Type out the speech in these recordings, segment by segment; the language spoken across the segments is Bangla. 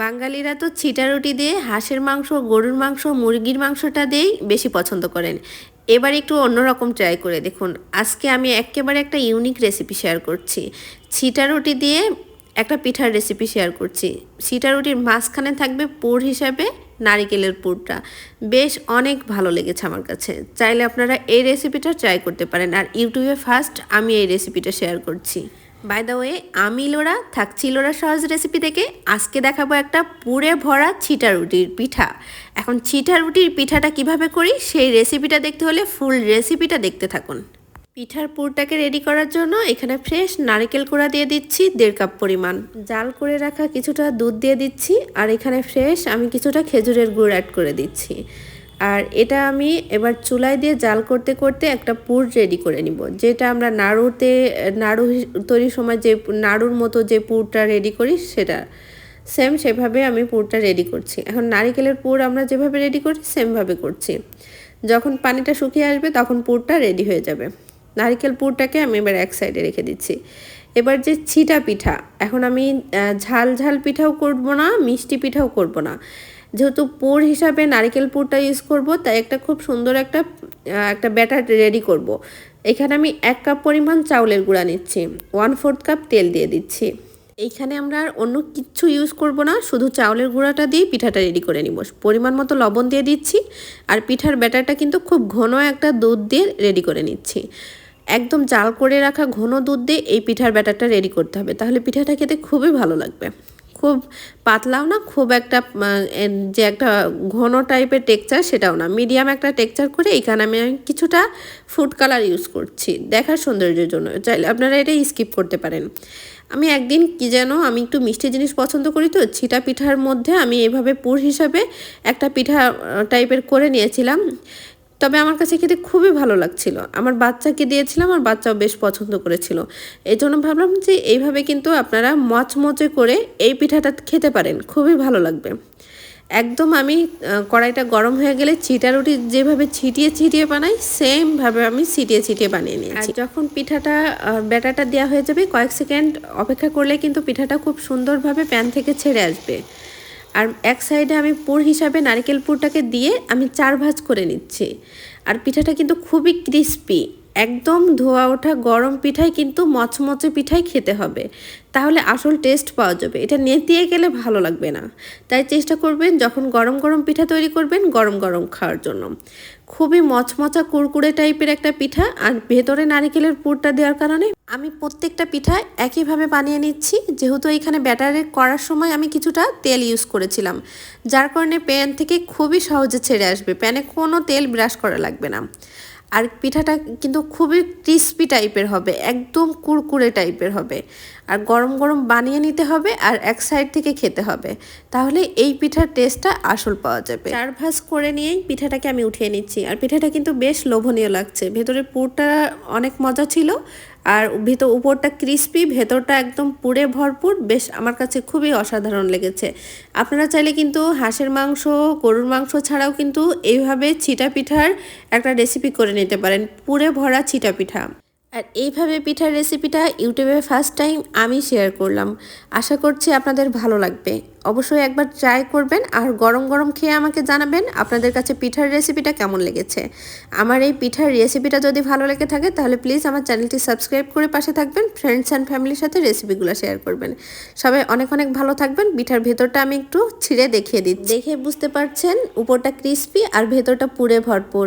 বাঙালিরা তো ছিটা রুটি দিয়ে হাঁসের মাংস, গরুর মাংস, মুরগির মাংসটা দিয়েই বেশি পছন্দ করেন। এবার একটু অন্যরকম ট্রাই করে দেখুন। আজকে আমি একেবারে একটা ইউনিক রেসিপি শেয়ার করছি। ছিটা রুটি দিয়ে একটা পিঠার রেসিপি শেয়ার করছি। ছিটা রুটির মাঝখানে থাকবে পুর হিসাবে নারিকেলের পুরটা। বেশ অনেক ভালো লেগেছে আমার কাছে। চাইলে আপনারা এই রেসিপিটা ট্রাই করতে পারেন। আর ইউটিউবে ফার্স্ট আমি এই রেসিপিটা শেয়ার করছি। বাই দ্য ওয়ে আমি লোরা, থাকছি লোরা সহজ রেসিপি থেকে আজকে দেখাবো একটা পুরে ভরা ছিটা রুটির পিঠা। এখন ছিটা রুটির পিঠাটা কীভাবে করি, সেই রেসিপিটা দেখতে হলে ফুল রেসিপিটা দেখতে থাকুন। পিঠার পুরটাকে রেডি করার জন্য এখানে ফ্রেশ নারকেল কোড়া দিয়ে দিচ্ছি, দেড় কাপ পরিমাণ। জাল করে রাখা কিছুটা দুধ দিয়ে দিচ্ছি, আর এখানে ফ্রেশ আমি কিছুটা খেজুরের গুড় অ্যাড করে দিচ্ছি। আর এটা আমি এবার চুলায় দিয়ে জাল করতে করতে একটা পুর রেডি করে নিব। যেটা আমরা নাড়ুতে, নাড়ু তৈরির সময় যে নাড়ুর মতো যে পুরটা রেডি করি সেটা। সেম সেভাবে আমি পুরটা রেডি করছি। এখন নারিকেলের পুর আমরা যেভাবে রেডি করি সেমভাবে করছি। যখন পানিটা শুকিয়ে আসবে তখন পুরটা রেডি হয়ে যাবে। নারিকেল পুরটাকে আমি এবার এক সাইডে রেখে দিচ্ছি। এবার যে ছিটা পিঠা, এখন আমি ঝাল ঝাল পিঠাও করব না, মিষ্টি পিঠাও করব না। যেহেতু পুর হিসাবে নারিকেল পুরটা ইউজ করব, তাই একটা খুব সুন্দর একটা একটা ব্যাটার রেডি করব। এখানে আমি এক কাপ পরিমাণ চাউলের গুঁড়া নিচ্ছি ওয়ান ফোর্থ কাপ তেল দিয়ে দিচ্ছি। এইখানে আমরা আর অন্য কিচ্ছু ইউজ করব না, শুধু চাউলের গুঁড়াটা দিয়ে পিঠাটা রেডি করে নিব। পরিমাণ মতো লবণ দিয়ে দিচ্ছি, আর পিঠার ব্যাটারটা কিন্তু খুব ঘন একটা দুধ দিয়ে রেডি করে নিচ্ছি। একদম জাল করে রাখা ঘন দুধ দিয়ে এই পিঠার ব্যাটারটা রেডি করতে হবে, তাহলে পিঠাটা খেতে খুবই ভালো লাগবে। খুব পাতলাও না, খুব একটা যে একটা ঘন টাইপের টেক্সচার সেটাও না। মিডিয়াম একটা টেক্সচার করে এখানে আমি কিছুটা ফুড কালার ইউজ করছি। দেখার সৌন্দর্যের জন্য। চাইলে আপনারা এটা স্কিপ করতে পারেন। আমি একদিন কি যেন আমি একটু মিষ্টি জিনিস পছন্দ করি তো, ছিটা পিঠার মধ্যে আমি এভাবে পুর হিসাবে একটা পিঠা টাইপের করে নিয়েছিলাম। তবে আমার কাছে খেতে খুবই ভালো লাগছিল। আমার বাচ্চাকে দিয়েছিলাম আর বাচ্চাও বেশ পছন্দ করেছিল। এই জন্য ভাবলাম যে এইভাবে কিন্তু আপনারা মচমচে করে এই পিঠাটা খেতে পারেন, খুবই ভালো লাগবে। একদম আমি কড়াইটা গরম হয়ে গেলে চিটা রুটি যেভাবে ছিটিয়ে ছিটিয়ে বানাই সেমভাবে আমি ছিটিয়ে ছিটিয়ে বানিয়ে নিয়েছি। যখন পিঠাটা ব্যাটাটা দেওয়া হয়ে যাবে, কয়েক সেকেন্ড অপেক্ষা করলে কিন্তু পিঠাটা খুব সুন্দরভাবে প্যান থেকে ছেড়ে আসবে। আর এক সাইডে আমি পুর হিসাবে নারকেল পুরটাকে দিয়ে আমি চার ভাজ করে নিচ্ছি। আর পিঠাটা কিন্তু খুবই ক্রিস্পি একদম ধোয়া ওঠা গরম পিঠাই কিন্তু মচমচে পিঠাই খেতে হবে। তাহলে আসল টেস্ট পাওয়া যাবে। এটা নেতিয়ে গেলে ভালো লাগবে না। তাই চেষ্টা করবেন যখন গরম গরম পিঠা তৈরি করবেন, গরম গরম খাওয়ার জন্য। খুবই মচমচা, কুরকুরে টাইপের একটা পিঠা, আর ভেতরে নারিকেলের পুরটা দেওয়ার কারণে আমি প্রত্যেকটা পিঠা একইভাবে বানিয়ে নিচ্ছি। যেহেতু এখানে ব্যাটারে করার সময় আমি কিছুটা তেল ইউজ করেছিলাম, যার কারণে প্যান থেকে খুবই সহজে ছেড়ে আসবে। প্যানে কোনো তেল ব্রাশ করা লাগবে না। আর পিঠাটা কিন্তু খুবই ক্রিস্পি টাইপের হবে, একদম কুরকুরে টাইপের হবে। আর গরম গরম বানিয়ে নিতে হবে আর এক সাইড থেকে খেতে হবে। তাহলে এই পিঠার টেস্টটা আসল পাওয়া যাবে। চার ভাজ করে নিয়েই পিঠাটাকে আমি উঠিয়ে নিচ্ছি। আর পিঠাটা কিন্তু বেশ লোভনীয় লাগছে। ভেতরে পুরটা অনেক মজা ছিল। আর ভিতর উপরটা ক্রিস্পি ভেতরটা একদম পুড়ে ভরপুর। বেশ, আমার কাছে খুবই অসাধারণ লেগেছে। আপনারা চাইলে কিন্তু হাঁসের মাংস, গরুর মাংস ছাড়াও কিন্তু এইভাবে ছিটা পিঠার একটা রেসিপি করে নিতে পারেন। পুড়ে ভরা ছিটা পিঠা। আর এইভাবে পিঠার রেসিপিটা ইউটিউবে ফার্স্ট টাইম আমি শেয়ার করলাম। আশা করছি আপনাদের ভালো লাগবে। অবশ্যই একবার ট্রাই করবেন আর গরম গরম খেয়ে আমাকে জানাবেন আপনাদের কাছে পিঠার রেসিপিটা কেমন লেগেছে। আমার এই পিঠার রেসিপিটা যদি ভালো লেগে থাকে তাহলে প্লিজ আমার চ্যানেলটি সাবস্ক্রাইব করে পাশে থাকবেন ফ্রেন্ডস অ্যান্ড ফ্যামিলির সাথে রেসিপিগুলো শেয়ার করবেন। সবাই অনেক অনেক ভালো থাকবেন। পিঠার ভেতরটা আমি একটু ছিঁড়ে দেখিয়ে দিচ্ছি। দেখে বুঝতে পারছেন, উপরটা ক্রিস্পি আর ভেতরটা পুরে ভরপুর।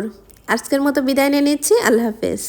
আজকের মতো বিদায় নিয়ে নিচ্ছি। আল্লাহ হাফেজ।